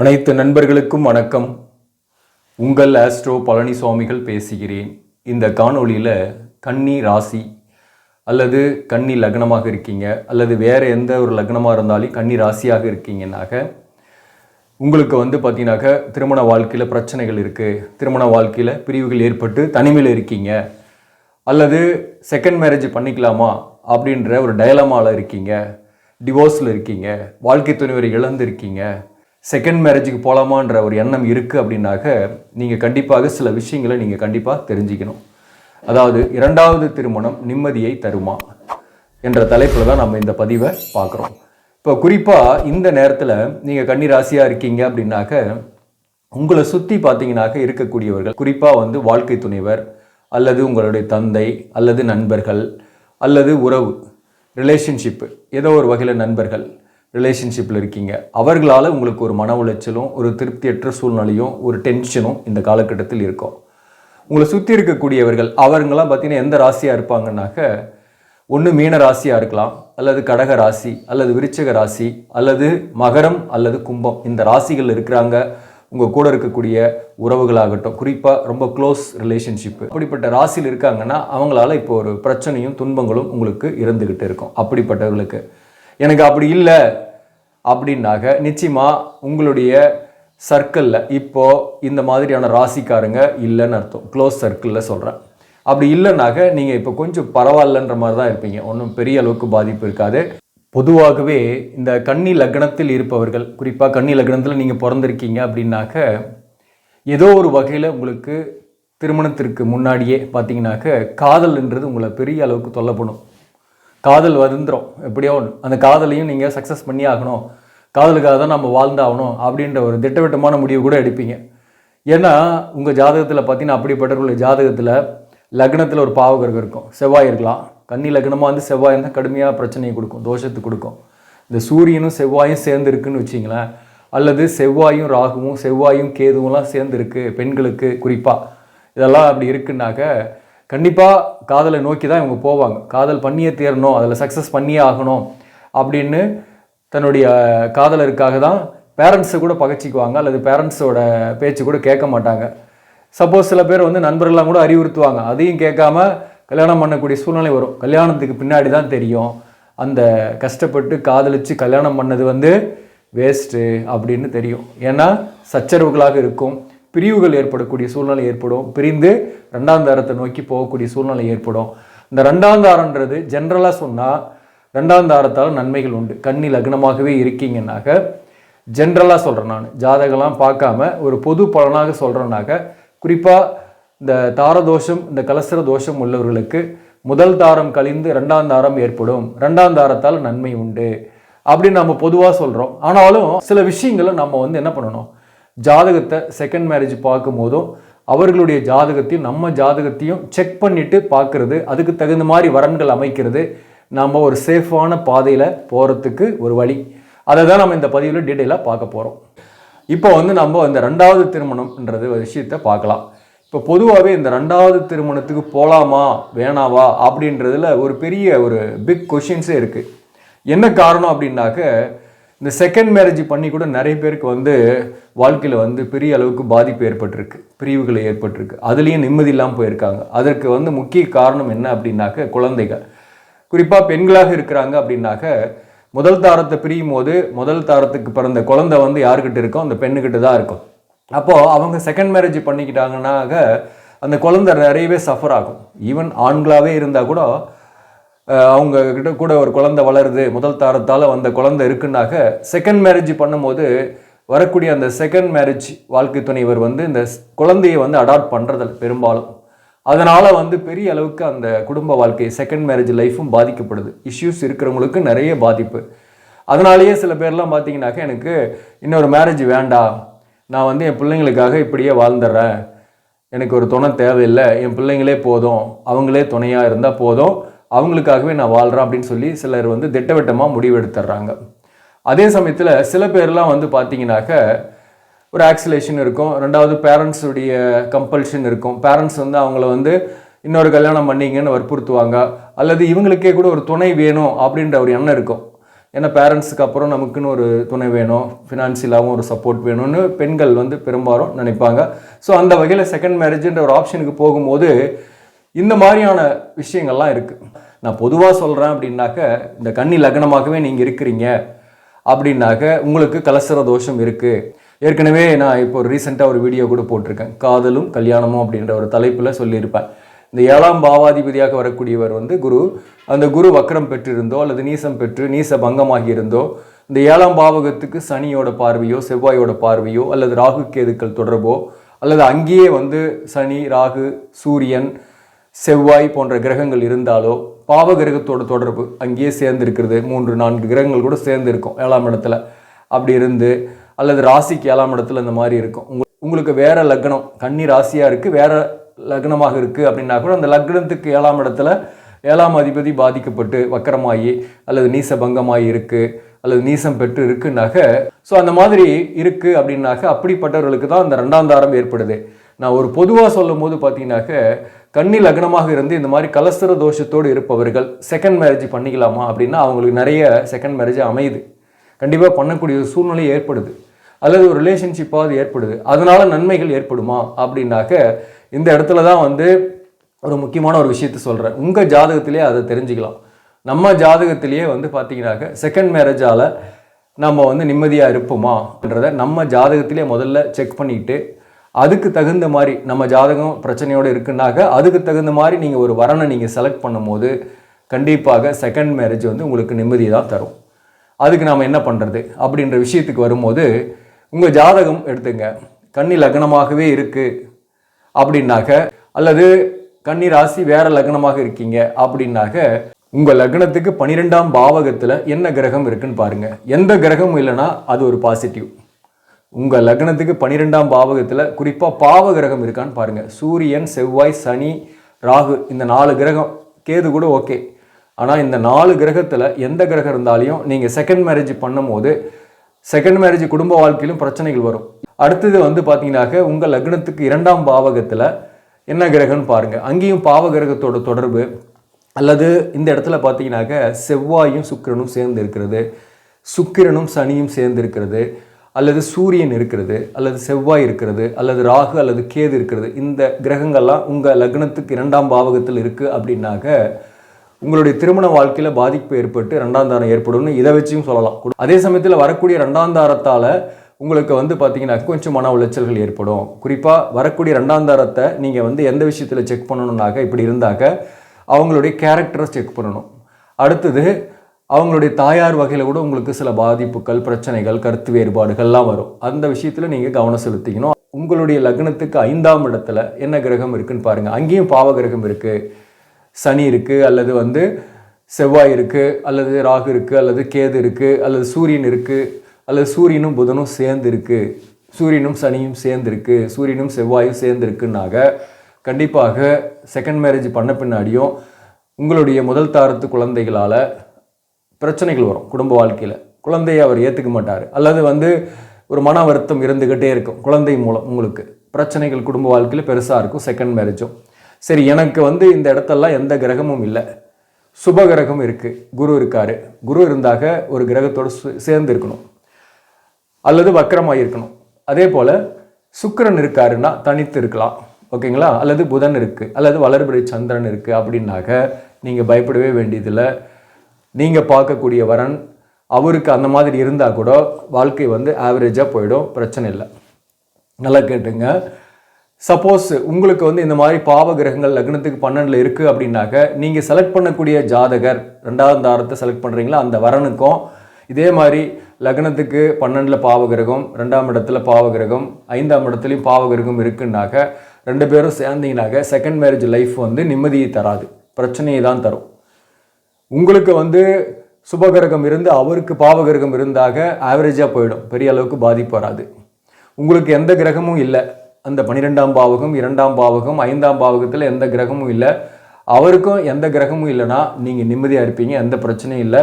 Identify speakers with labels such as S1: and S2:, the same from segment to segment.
S1: அனைத்து நண்பர்களுக்கும் வணக்கம். உங்கள் ஆஸ்ட்ரோ பழனிசுவாமிகள் பேசுகிறேன். இந்த காணொளியில் கன்னி ராசி அல்லது கன்னி லக்னமாக இருக்கீங்க அல்லது வேறு எந்த ஒரு லக்னமாக இருந்தாலும் கன்னி ராசியாக இருக்கீங்கன்னாக்க உங்களுக்கு வந்து பார்த்தீங்கன்னாக்க திருமண வாழ்க்கையில் பிரச்சனைகள் இருக்குது திருமண வாழ்க்கையில் பிரிவுகள் ஏற்பட்டு தனிமையில் இருக்கீங்க. அல்லது செகண்ட் மேரேஜ் பண்ணிக்கலாமா அப்படின்ற ஒரு டயலமாவில் இருக்கீங்க. டிவோர்ஸில் இருக்கீங்க. வாழ்க்கை துணைவரை இழந்து இருக்கீங்க செகண்ட் மேரேஜுக்கு போகலாமான்ற ஒரு எண்ணம் இருக்குது அப்படின்னாக்க நீங்கள் கண்டிப்பாக சில விஷயங்களை நீங்கள் கண்டிப்பாக தெரிஞ்சுக்கணும். அதாவது இரண்டாவது திருமணம் நிம்மதியை தருமா என்ற தலைப்பில் தான் நம்ம இந்த பதிவை பார்க்குறோம். இப்போ குறிப்பாக இந்த நேரத்தில் நீங்கள் கன்னி ராசியாக இருக்கீங்க அப்படின்னாக்க உங்களை சுற்றி பார்த்தீங்கன்னாக்க இருக்கக்கூடியவர்கள் குறிப்பாக வந்து வாழ்க்கை துணைவர் அல்லது உங்களுடைய தந்தை அல்லது நண்பர்கள் அல்லது உறவு ரிலேஷன்ஷிப்பு ஏதோ ஒரு வகையில் நண்பர்கள் ரிலேஷன்ஷிப்பில் இருக்கீங்க. அவர்களால் உங்களுக்கு ஒரு மன உளைச்சலும் ஒரு திருப்தியற்ற சூழ்நிலையும் ஒரு டென்ஷனும் இந்த காலகட்டத்தில் இருக்கும். உங்களை சுற்றி இருக்கக்கூடியவர்கள் அவங்களாம் பார்த்தீங்கன்னா எந்த ராசியாக இருப்பாங்கன்னாக்க ஒன்று மீன ராசியாக இருக்கலாம் அல்லது கடக ராசி அல்லது விருச்சக ராசி அல்லது மகரம் அல்லது கும்பம். இந்த ராசிகள் இருக்கிறாங்க உங்கள் கூட இருக்கக்கூடிய உறவுகளாகட்டும் குறிப்பாக ரொம்ப க்ளோஸ் ரிலேஷன்ஷிப்பு அப்படிப்பட்ட ராசியில் இருக்காங்கன்னா அவங்களால இப்போ ஒரு பிரச்சனையும் துன்பங்களும் உங்களுக்கு இருந்துக்கிட்டு இருக்கும். அப்படிப்பட்டவர்களுக்கு. எனக்கு அப்படி இல்லை அப்படின்னாக்க நிச்சயமாக உங்களுடைய சர்க்கிளில் இப்போது இந்த மாதிரியான ராசிக்காரங்க இல்லைன்னு அர்த்தம். க்ளோஸ் சர்க்கிளில் சொல்கிறேன் அப்படி இல்லைனாக்க நீங்கள் இப்போ கொஞ்சம் பரவாயில்லன்ற மாதிரி தான் இருப்பீங்க. ஒன்றும் பெரிய அளவுக்கு பாதிப்பு இருக்காது. பொதுவாகவே இந்த கன்னி லக்னத்தில் இருப்பவர்கள் குறிப்பாக கன்னி லக்னத்தில் நீங்கள் பிறந்திருக்கீங்க அப்படின்னாக்க ஏதோ ஒரு வகையில் உங்களுக்கு திருமணத்திற்கு முன்னாடியே பார்த்தீங்கன்னாக்க காதல்ன்றது உங்களை பெரிய அளவுக்கு தொல்லப்படும் காதல் வந்துடும் எப்படியோ ஒன்று அந்த காதலையும் நீங்கள் சக்ஸஸ் பண்ணி ஆகணும். காதலுக்காக தான் நம்ம வாழ்ந்தாகணும் அப்படின்ற ஒரு திட்டவட்டமான முடிவு கூட எடுப்பீங்க. ஏன்னா உங்கள் ஜாதகத்தில் பார்த்தீங்கன்னா அப்படிப்பட்டவர்களுடைய ஜாதகத்தில் லக்னத்தில் ஒரு பாவகர்கள் இருக்கும். செவ்வாய் இருக்கலாம். கன்னி லக்னமாக வந்து செவ்வாய் இருந்தால் கடுமையாக பிரச்சனையை கொடுக்கும். தோஷத்தை கொடுக்கும். இந்த சூரியனும் செவ்வாயும் சேர்ந்து இருக்குன்னு வச்சிங்களேன். அல்லது செவ்வாயும் ராகுவும் செவ்வாயும் கேதுவெல்லாம் சேர்ந்து இருக்குது பெண்களுக்கு குறிப்பாக இதெல்லாம் அப்படி இருக்குன்னாக்க கண்டிப்பாக காதலை நோக்கி தான் இவங்க போவாங்க. காதல் பண்ணியே தீரணும் அதில் சக்ஸஸ் பண்ணியே ஆகணும் அப்படின்னு தன்னுடைய காதலருக்காக தான் பேரண்ட்ஸை கூட பகச்சிக்குவாங்க அல்லது பேரண்ட்ஸோட பேச்சு கூட கேட்க மாட்டாங்க. சப்போஸ் சில பேர் வந்து நண்பர்கள்லாம் கூட அறிவுறுத்துவாங்க. அதையும் கேட்காம கல்யாணம் பண்ணக்கூடிய சூழ்நிலை வரும். கல்யாணத்துக்கு பின்னாடி தான் தெரியும். அந்த கஷ்டப்பட்டு காதலிச்சு கல்யாணம் பண்ணது வந்து வேஸ்ட்டு அப்படின்னு தெரியும். ஏன்னா சச்சரவுகளாக இருக்கும். பிரிவுகள் ஏற்படக்கூடிய சூழ்நிலை ஏற்படும். பிரிந்து ரெண்டாம் தாரத்தை நோக்கி போகக்கூடிய சூழ்நிலை ஏற்படும். இந்த ரெண்டாம் தாரன்றது ஜென்ரலாக சொன்னால் ரெண்டாம் தாரத்தால் நன்மைகள் உண்டு. கண்ணி லக்னமாகவே இருக்கீங்கன்னாக்க ஜென்ரலாக சொல்கிறேன் நான். ஜாதகம்லாம் பார்க்காம ஒரு பொது பலனாக சொல்கிறேன்னாக்க குறிப்பாக இந்த தாரதோஷம் இந்த கலசர தோஷம் உள்ளவர்களுக்கு முதல் தாரம் கழிந்து ரெண்டாம் தாரம் ஏற்படும். ரெண்டாம் தாரத்தால் நன்மை உண்டு. அப்படின்னு நம்ம பொதுவாக சொல்கிறோம் ஆனாலும் சில விஷயங்களை நம்ம வந்து என்ன பண்ணணும்? ஜாதகத்தை செகண்ட் மேரேஜ் பார்க்கும் போதும் அவர்களுடைய ஜாதகத்தையும் நம்ம ஜாதகத்தையும் செக் பண்ணிட்டு பார்க்கறது. அதுக்கு தகுந்த மாதிரி வரன்கள் அமைக்கிறது. நம்ம ஒரு சேஃபான பாதையில் போகிறதுக்கு ஒரு வழி. அதை தான் நம்ம இந்த பதிவில் டீட்டெயிலாக பார்க்க போகிறோம் இப்போ வந்து நம்ம இந்த ரெண்டாவது திருமணம்ன்றது ஒரு விஷயத்தை பார்க்கலாம். இப்போ பொதுவாகவே இந்த ரெண்டாவது திருமணத்துக்கு போகலாமா வேணாவா அப்படின்றதுல ஒரு பெரிய ஒரு பிக் கொஷின்ஸே இருக்குது என்ன காரணம் அப்படின்னாக்க இந்த செகண்ட் மேரேஜ் பண்ணி கூட நிறைய பேருக்கு வந்து வாழ்க்கையில் வந்து பெரிய அளவுக்கு பாதிப்பு ஏற்பட்டிருக்கு. பிரிவுகள் ஏற்பட்டிருக்கு. அதுலேயும் நிம்மதி இல்லாமல் போயிருக்காங்க. அதற்கு வந்து முக்கிய காரணம் என்ன அப்படின்னாக்க குழந்தைகள். குறிப்பாக பெண்களாக இருக்கிறாங்க அப்படின்னாக்க முதல் தாரத்தை பிரியும் போது முதல் தாரத்துக்கு பிறந்த குழந்தை வந்து யாருக்கிட்ட இருக்கோ அந்த பெண்ணுக்கிட்ட தான் இருக்கும். அப்போது அவங்க செகண்ட் மேரேஜ் பண்ணிக்கிட்டாங்கன்னாக்க அந்த குழந்தை நிறையவே சஃபர் ஆகும். ஈவன் ஆண்களாகவே இருந்தால் கூட அவங்க கிட்ட கூட ஒரு குழந்தை வளருது முதல் தாரத்தால் வந்த குழந்தை இருக்குன்னாக்க செகண்ட் மேரேஜ் பண்ணும்போது வரக்கூடிய அந்த செகண்ட் மேரேஜ் வாழ்க்கை துணைவர் வந்து இந்த ஸ்- குழந்தையை வந்து அடாப்ட் பண்ணுறதில்ல பெரும்பாலும். அதனால் வந்து பெரிய அளவுக்கு அந்த குடும்ப வாழ்க்கை செகண்ட் மேரேஜ் லைஃப்பும் பாதிக்கப்படுது. இஷ்யூஸ் இருக்கிறவங்களுக்கு நிறைய பாதிப்பு. அதனாலேயே சில பேர்லாம் பார்த்தீங்கன்னாக்க எனக்கு இன்னொரு மேரேஜ் வேண்டாம் நான் வந்து என் பிள்ளைங்களுக்காக இப்படியே வாழ்ந்துடுறேன். எனக்கு ஒரு துணை தேவையில்லை என் பிள்ளைங்களே போதும் அவங்களே துணையாக இருந்தால் போதும். அவங்களுக்காகவே நான் வாழ்கிறேன் அப்படின்னு சொல்லி சிலர் வந்து திட்டவட்டமாக முடிவெடுத்துடுறாங்க அதே சமயத்தில் சில பேர்லாம் வந்து பார்த்தீங்கன்னாக்க ஒரு ஆக்சிலேஷன் இருக்கும். ரெண்டாவது பேரண்ட்ஸுடைய கம்பல்ஷன் இருக்கும். பேரண்ட்ஸ் வந்து அவங்கள வந்து இன்னொரு கல்யாணம் பண்ணீங்கன்னு வற்புறுத்துவாங்க. அல்லது இவங்களுக்கே கூட ஒரு துணை வேணும் அப்படின்ற ஒரு எண்ணம் இருக்கும். ஏன்னா பேரண்ட்ஸுக்கு அப்புறம் நமக்குன்னு ஒரு துணை வேணும். ஃபினான்சியலாகவும் ஒரு சப்போர்ட் வேணும்னு பெண்கள் வந்து பெரும்பாலும் நினைப்பாங்க. ஸோ அந்த வகையில் செகண்ட் மேரேஜ்ன்ற ஒரு ஆப்ஷனுக்கு போகும்போது இந்த மாதிரியான விஷயங்கள்லாம் இருக்குது நான் பொதுவாக சொல்கிறேன் அப்படின்னாக்க இந்த கன்னி லக்னமாகவே நீங்கள் இருக்கிறீங்க அப்படின்னாக்க உங்களுக்கு கலசர தோஷம் இருக்குது ஏற்கனவே நான் இப்போ ரீசெண்டாக ஒரு வீடியோ கூட போட்டிருக்கேன். காதலும் கல்யாணமும் அப்படின்ற ஒரு தலைப்பில் சொல்லியிருப்பேன். இந்த ஏழாம் பாவாதிபதியாக வரக்கூடியவர் வந்து குரு அந்த குரு வக்கரம் பெற்றிருந்தோ அல்லது நீசம் பெற்று நீச பங்கமாகி இருந்தோ இந்த ஏழாம் பாவகத்துக்கு சனியோட பார்வையோ செவ்வாயோட பார்வையோ அல்லது ராகு கேதுக்கள் தொடர்போ அல்லது அங்கேயே வந்து சனி ராகு சூரியன் செவ்வாய் போன்ற கிரகங்கள் இருந்தாலோ பாவ கிரகத்தோட தொடர்பு அங்கேயே சேர்ந்து இருக்கிறது மூன்று நான்கு கிரகங்கள் கூட சேர்ந்து இருக்கும் ஏழாம் இடத்துல. அப்படி இருந்து அல்லது ராசிக்கு ஏழாம் இடத்துல இந்த மாதிரி இருக்கும். உங்களுக்கு வேறு லக்னம் கன்னி ராசியாக இருக்குது வேற லக்னமாக இருக்குது அப்படின்னா கூட அந்த லக்னத்துக்கு ஏழாம் இடத்துல ஏழாம் அதிபதி பாதிக்கப்பட்டு வக்கரமாகி அல்லது நீச பங்கமாகி இருக்குது அல்லது நீசம் பெற்று இருக்குன்னாக்க ஸோ அந்த மாதிரி இருக்குது அப்படின்னாக்க அப்படிப்பட்டவர்களுக்கு தான் அந்த ரெண்டாம் தாரம் ஏற்படுது. நான் ஒரு பொதுவாக சொல்லும் போது பார்த்தீங்கன்னாக்க கண்ணில் அகனமாக இருந்து இந்த மாதிரி கலஸ்தர தோஷத்தோடு இருப்பவர்கள் செகண்ட் மேரேஜ் பண்ணிக்கலாமா அப்படின்னா அவங்களுக்கு நிறைய செகண்ட் மேரேஜ் அமையுது. கண்டிப்பாக பண்ணக்கூடிய ஒரு சூழ்நிலை ஏற்படுது. அல்லது ஒரு ரிலேஷன்ஷிப்பாவது ஏற்படுது. அதனால் நன்மைகள் ஏற்படுமா அப்படின்னாக்க இந்த இடத்துல தான் வந்து ஒரு முக்கியமான ஒரு விஷயத்த சொல்கிறேன் உங்கள் ஜாதகத்திலேயே அதை தெரிஞ்சுக்கலாம். நம்ம ஜாதகத்திலேயே வந்து பார்த்தீங்கன்னாக்க செகண்ட் மேரேஜால் நம்ம வந்து நிம்மதியாக இருப்போமான்றத நம்ம ஜாதகத்திலே முதல்ல செக் பண்ணிக்கிட்டு அதுக்கு தகுந்த மாதிரி நம்ம ஜாதகம் பிரச்சனையோடு இருக்குன்னாக்க அதுக்கு தகுந்த மாதிரி நீங்கள் ஒரு வரனை நீங்கள் செலக்ட் பண்ணும்போது கண்டிப்பாக செகண்ட் மேரேஜ் வந்து உங்களுக்கு நிம்மதி தான் தரும். அதுக்கு நாம் என்ன பண்ணுறது அப்படின்ற விஷயத்துக்கு வரும்போது உங்கள் ஜாதகம் எடுத்துங்க. கன்னி லக்னமாகவே இருக்குது அப்படின்னாக்க அல்லது கன்னி ராசி வேறு லக்னமாக இருக்கீங்க அப்படின்னாக்க உங்கள் லக்னத்துக்கு பன்னிரெண்டாம் பாவகத்தில் என்ன கிரகம் இருக்குன்னு பாருங்கள் எந்த கிரகமும் இல்லைன்னா அது ஒரு பாசிட்டிவ் உங்கள் லக்னத்துக்கு பன்னிரெண்டாம் பாவகத்தில் குறிப்பாக பாவ கிரகம் இருக்கான்னு பாருங்கள் சூரியன் செவ்வாய் சனி ராகு இந்த நாலு கிரகம் கேது கூட ஓகே. ஆனால் இந்த நாலு கிரகத்தில் எந்த கிரகம் இருந்தாலையும் நீங்கள் செகண்ட் மேரேஜ் பண்ணும்போது செகண்ட் மேரேஜ் குடும்ப வாழ்க்கையிலும் பிரச்சனைகள் வரும். அடுத்தது வந்து பார்த்தீங்கன்னாக்க உங்கள் லக்னத்துக்கு இரண்டாம் பாவகத்தில் என்ன கிரகம்னு பாருங்கள் அங்கேயும் பாவ கிரகத்தோட தொடர்பு அல்லது இந்த இடத்துல பார்த்தீங்கன்னாக்க செவ்வாயும் சுக்கிரனும் சேர்ந்து இருக்கிறது. சுக்கிரனும் சனியும் சேர்ந்து இருக்கிறது. அல்லது சூரியன் இருக்கிறது அல்லது செவ்வாய் இருக்கிறது அல்லது ராகு அல்லது கேது இருக்கிறது இந்த கிரகங்கள்லாம் உங்கள் லக்னத்துக்கு இரண்டாம் பாவகத்தில் இருக்குது அப்படின்னாக்க உங்களுடைய திருமண வாழ்க்கையில் பாதிப்பு ஏற்பட்டு ரெண்டாம் தாரம் ஏற்படும்னு இதை வச்சும் சொல்லலாம். அதே சமயத்தில் வரக்கூடிய ரெண்டாம் தாரத்தால் உங்களுக்கு வந்து பார்த்தீங்கன்னா கொஞ்சம் மன உளைச்சல்கள் ஏற்படும். குறிப்பாக வரக்கூடிய ரெண்டாம் தாரத்தை நீங்கள் வந்து எந்த விஷயத்தில் செக் பண்ணணுன்னாக்க இப்படி இருந்தாக்க அவங்களுடைய கேரக்டரை செக் பண்ணணும். அடுத்தது அவங்களுடைய தாயார் வகையில் கூட உங்களுக்கு சில பாதிப்புகள் பிரச்சனைகள் கருத்து வேறுபாடுகள்லாம் வரும். அந்த விஷயத்தில் நீங்கள் கவனம் செலுத்திக்கணும். உங்களுடைய லக்னத்துக்கு ஐந்தாம் இடத்துல என்ன கிரகம் இருக்குன்னு பாருங்கள் அங்கேயும் பாவ கிரகம் இருக்குது சனி இருக்குது அல்லது வந்து செவ்வாய் இருக்குது அல்லது ராகு இருக்குது அல்லது கேது இருக்குது அல்லது சூரியன் இருக்குது அல்லது சூரியனும் புதனும் சேர்ந்து இருக்குது சூரியனும் சனியும் சேர்ந்துருக்கு சூரியனும் செவ்வாயும் சேர்ந்து இருக்குன்னாக கண்டிப்பாக செகண்ட் மேரேஜ் பண்ண பின்னாடியும் உங்களுடைய முதல் தாரத்து குழந்தைகளால் பிரச்சனைகள் வரும் குடும்ப வாழ்க்கையில். குழந்தையை அவர் ஏற்றுக்க மாட்டார். அல்லது வந்து ஒரு மன வருத்தம் இருந்துக்கிட்டே இருக்கும் குழந்தை மூலம் உங்களுக்கு. பிரச்சனைகள் குடும்ப வாழ்க்கையில் பெருசாக இருக்கும் செகண்ட் மேரேஜும் சரி எனக்கு வந்து இந்த இடத்தெல்லாம் எந்த கிரகமும் இல்லை. சுப கிரகம் இருக்குது குரு இருக்கார். குரு இருந்தாக ஒரு கிரகத்தோடு சேர்ந்து இருக்கணும். அல்லது வக்கரமாக இருக்கணும் அதே போல் சுக்கரன் இருக்காருன்னா தனித்து இருக்கலாம். ஓகேங்களா? அல்லது புதன் இருக்குது அல்லது வளர்பிறை சந்திரன் இருக்குது அப்படின்னாக்க நீங்கள் பயப்படவே வேண்டியதில்லை. நீங்கள் பார்க்கக்கூடிய வரன் அவருக்கு அந்த மாதிரி இருந்தால் கூட வாழ்க்கை வந்து ஆவரேஜாக போயிடும் பிரச்சனை இல்லை. நல்லா கேட்டுங்க. சப்போஸ் உங்களுக்கு வந்து இந்த மாதிரி பாவ கிரகங்கள் லக்னத்துக்கு பன்னெண்டில் இருக்குது அப்படின்னாக்க நீங்கள் செலக்ட் பண்ணக்கூடிய ஜாதகர் ரெண்டாவது தாரத்தை செலக்ட் பண்ணுறீங்களா அந்த வரனுக்கும் இதே மாதிரி லக்னத்துக்கு பன்னெண்டில் பாவகிரகம் ரெண்டாம் இடத்துல பாவகிரகம் ஐந்தாம் இடத்துலையும் பாவகிரகம் இருக்குன்னாக்க ரெண்டு பேரும் சேர்ந்தீங்கனாக்க செகண்ட் மேரேஜ் லைஃப் வந்து நிம்மதியை தராது. பிரச்சனையை தான் தரும். உங்களுக்கு வந்து சுபகிரகம் இருந்து அவருக்கு பாவகிரகம் இருந்தாக ஆவரேஜாக போயிடும். பெரிய அளவுக்கு பாதிப்பு வராது. உங்களுக்கு எந்த கிரகமும் இல்லை. அந்த பன்னிரெண்டாம் பாவகம் இரண்டாம் பாவகம் ஐந்தாம் பாவகத்தில் எந்த கிரகமும் இல்லை. அவருக்கும் எந்த கிரகமும் இல்லைன்னா நீங்கள் நிம்மதியாக இருப்பீங்க. எந்த பிரச்சனையும் இல்லை.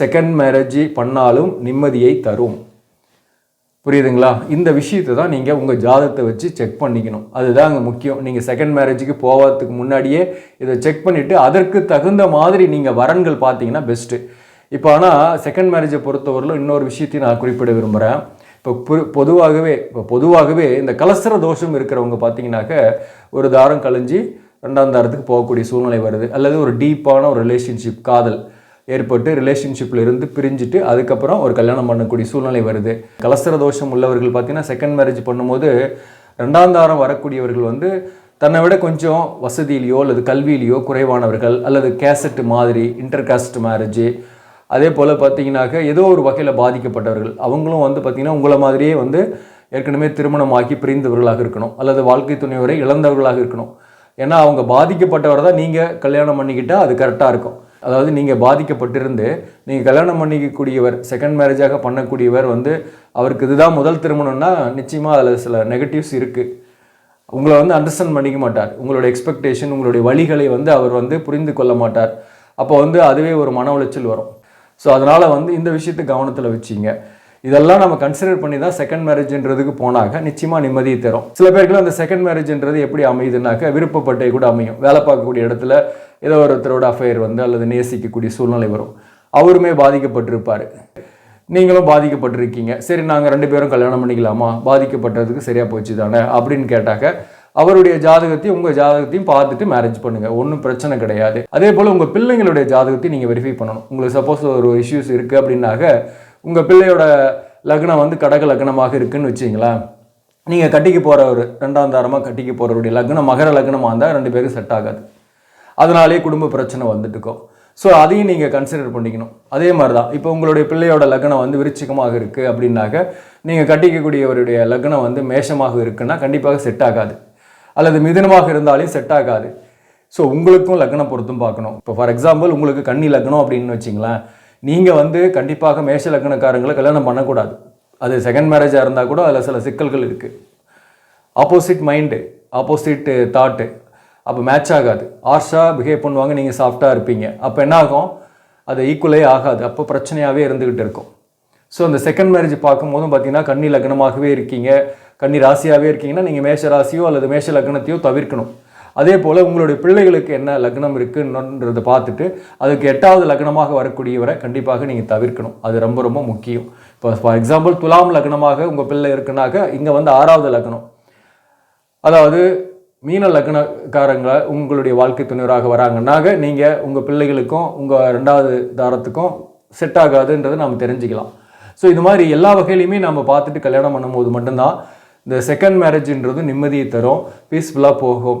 S1: செகண்ட் மேரேஜ் பண்ணாலும் நிம்மதியை தரும். புரியுதுங்களா? இந்த விஷயத்தை தான் நீங்கள் உங்கள் ஜாதகத்தை வச்சு செக் பண்ணிக்கணும். அதுதான் அங்கே முக்கியம். நீங்கள் செகண்ட் மேரேஜுக்கு போகிறதுக்கு முன்னாடியே இதை செக் பண்ணிவிட்டு அதற்கு தகுந்த மாதிரி நீங்கள் வரன்கள் பார்த்தீங்கன்னா பெஸ்ட்டு இப்போ ஆனால் செகண்ட் மேரேஜை பொறுத்தவரையிலும் இன்னொரு விஷயத்தையும் நான் குறிப்பிட விரும்புகிறேன் இப்போ பொதுவாகவே இப்போ பொதுவாகவே இந்த கலசர தோஷம் இருக்கிறவங்க பார்த்தீங்கன்னாக்க ஒரு தாரம் கழிஞ்சு ரெண்டாம் தாரத்துக்கு போகக்கூடிய சூழ்நிலை வருது. அல்லது ஒரு டீப்பான ஒரு ரிலேஷன்ஷிப் காதல். ஏற்பட்டு ரிலேஷன்ஷிப்பில் இருந்து பிரிஞ்சுட்டு அதுக்கப்புறம் ஒரு கல்யாணம் பண்ணக்கூடிய சூழ்நிலை வருது. கலசர தோஷம் உள்ளவர்கள் பார்த்தீங்கன்னா செகண்ட் மேரேஜ் பண்ணும்போது ரெண்டாம் தாரம் வரக்கூடியவர்கள் வந்து தன்னை விட கொஞ்சம் வசதியிலையோ அல்லது கல்வியிலையோ குறைவானவர்கள் அல்லது கேசட் மாதிரி இன்டர் காஸ்ட் மேரேஜ் அதே போல் பார்த்தீங்கன்னாக்க ஏதோ ஒரு வகையில் பாதிக்கப்பட்டவர்கள். அவங்களும் வந்து பார்த்திங்கன்னா உங்களை மாதிரியே வந்து ஏற்கனவே திருமணமாகி பிரிந்தவர்களாக இருக்கணும் அல்லது வாழ்க்கை துணைவரை இழந்தவர்களாக இருக்கணும். ஏன்னா அவங்க பாதிக்கப்பட்டவரை தான் நீங்கள் கல்யாணம் பண்ணிக்கிட்டால் அது கரெக்டாக இருக்கும். அதாவது நீங்கள் பாதிக்கப்பட்டிருந்து நீங்கள் கல்யாணம் பண்ணிக்கக்கூடியவர் செகண்ட் மேரேஜாக பண்ணக்கூடியவர் வந்து அவருக்கு இதுதான் முதல் திருமணம்னா நிச்சயமாக அதில் சில நெகட்டிவ்ஸ் இருக்குது உங்களை வந்து அண்டர்ஸ்டாண்ட் பண்ணிக்க மாட்டார். உங்களோட எக்ஸ்பெக்டேஷன் உங்களுடைய வழிகளை வந்து அவர் வந்து புரிந்து கொள்ள மாட்டார். அப்போ வந்து அதுவே ஒரு மன உளைச்சல் வரும். ஸோ அதனால் வந்து இந்த விஷயத்தை கவனத்தில் வச்சிங்க. இதெல்லாம் நம்ம கன்சிடர் பண்ணி தான் செகண்ட் மேரேஜ்ன்றதுக்கு போனாக்க நிச்சயமாக நிம்மதியை தரும். சில பேருக்கு அந்த செகண்ட் மேரேஜ்ன்றது எப்படி அமையுதுனாக்க விருப்பப்பட்டே கூட அமையும். வேலை பார்க்கக்கூடிய இடத்துல ஏதோ ஒருத்தரோட அஃபையர் வந்து அல்லது நேசிக்கக்கூடிய சூழ்நிலை வரும். அவருமே பாதிக்கப்பட்டிருப்பார். நீங்களும் பாதிக்கப்பட்டிருக்கீங்க. சரி நாங்கள் ரெண்டு பேரும் கல்யாணம் பண்ணிக்கலாமா? பாதிக்கப்பட்டதுக்கு சரியாக போச்சு தானே? அப்படின்னு கேட்டாக்க அவருடைய ஜாதகத்தையும் உங்கள் ஜாதகத்தையும் பார்த்துட்டு மேரேஜ் பண்ணுங்கள் ஒன்றும் பிரச்சனை கிடையாது. அதே போல் உங்கள் பிள்ளைங்களுடைய ஜாதகத்தையும் நீங்கள் வெரிஃபை பண்ணணும். உங்களுக்கு சப்போஸ் ஒரு இஷ்யூஸ் இருக்குது அப்படின்னாக்க உங்கள் பிள்ளையோட லக்னம் வந்து கடக லக்னமாக இருக்குன்னு வச்சிங்களேன் நீங்கள் கட்டிக்க போகிற ஒரு ரெண்டாம் தாரமாக கட்டிக்கு போகிறவருடைய லக்னம் மகர லக்னமாக இருந்தால் ரெண்டு பேரும் செட் ஆகாது. அதனாலே குடும்ப பிரச்சனை வந்துட்டுக்கோ. ஸோ அதையும் நீங்கள் கன்சிடர் பண்ணிக்கணும். அதே மாதிரி தான் இப்போ உங்களுடைய பிள்ளையோட லக்னம் வந்து விருச்சிகமாக இருக்குது அப்படின்னாக்க நீங்கள் கட்டிக்கக்கூடியவருடைய லக்னம் வந்து மேஷமாக இருக்குன்னா கண்டிப்பாக செட் ஆகாது. அல்லது மிதனமாக இருந்தாலும் செட் ஆகாது. ஸோ உங்களுக்கும் லக்னம் பொருத்தும் பார்க்கணும். இப்போ ஃபார் எக்ஸாம்பிள் உங்களுக்கு கன்னி லக்னம் அப்படின்னு வச்சிங்களேன். நீங்கள் வந்து கண்டிப்பாக மேஷ லக்னக்காரங்களை கல்யாணம் பண்ணக்கூடாது. அது செகண்ட் மேரேஜாக இருந்தால் கூட அதில் சில சிக்கல்கள் இருக்குது ஆப்போசிட் மைண்டு ஆப்போசிட் தாட்டு அப்போ மேட்ச் ஆகாது. ஆர்ஷாக பிஹேவ் பண்ணுவாங்க நீங்கள் சாஃப்டாக இருப்பீங்க. அப்போ என்ன ஆகும்? அது ஈக்குவலே ஆகாது. அப்போ பிரச்சனையாகவே இருந்துக்கிட்டு இருக்கும். ஸோ அந்த செகண்ட் மேரேஜ் பார்க்கும்போதும் பார்த்தீங்கன்னா கன்னி லக்னமாகவே இருக்கீங்க. கன்னி ராசியாகவே இருக்கீங்கன்னா நீங்கள் மேஷ ராசியோ அல்லது மேஷ லக்னத்தையோ தவிர்க்கணும். அதே போல் உங்களுடைய பிள்ளைகளுக்கு என்ன லக்னம் இருக்குன்றதை பார்த்துட்டு அதுக்கு எட்டாவது லக்னமாக வரக்கூடியவரை கண்டிப்பாக நீங்கள் தவிர்க்கணும். அது ரொம்ப ரொம்ப முக்கியம். இப்போ ஃபார் எக்ஸாம்பிள் துலாம் லக்னமாக உங்கள் பிள்ளை இருக்குனாக்க இங்கே வந்து ஆறாவது லக்னம். அதாவது மீன லக்னக்காரங்களை உங்களுடைய வாழ்க்கை துணைவராக வராங்கன்னாக நீங்கள் உங்கள் பிள்ளைகளுக்கும் உங்கள் ரெண்டாவது தாரத்துக்கும் செட் ஆகாதுன்றதை நாம் தெரிஞ்சுக்கலாம். ஸோ இது மாதிரி எல்லா வகையிலையுமே நம்ம பார்த்துட்டு கல்யாணம் பண்ணும்போது மட்டும்தான் இந்த செகண்ட் மேரேஜ்ன்றது நிம்மதியை தரும். பீஸ்ஃபுல்லாக போகும்.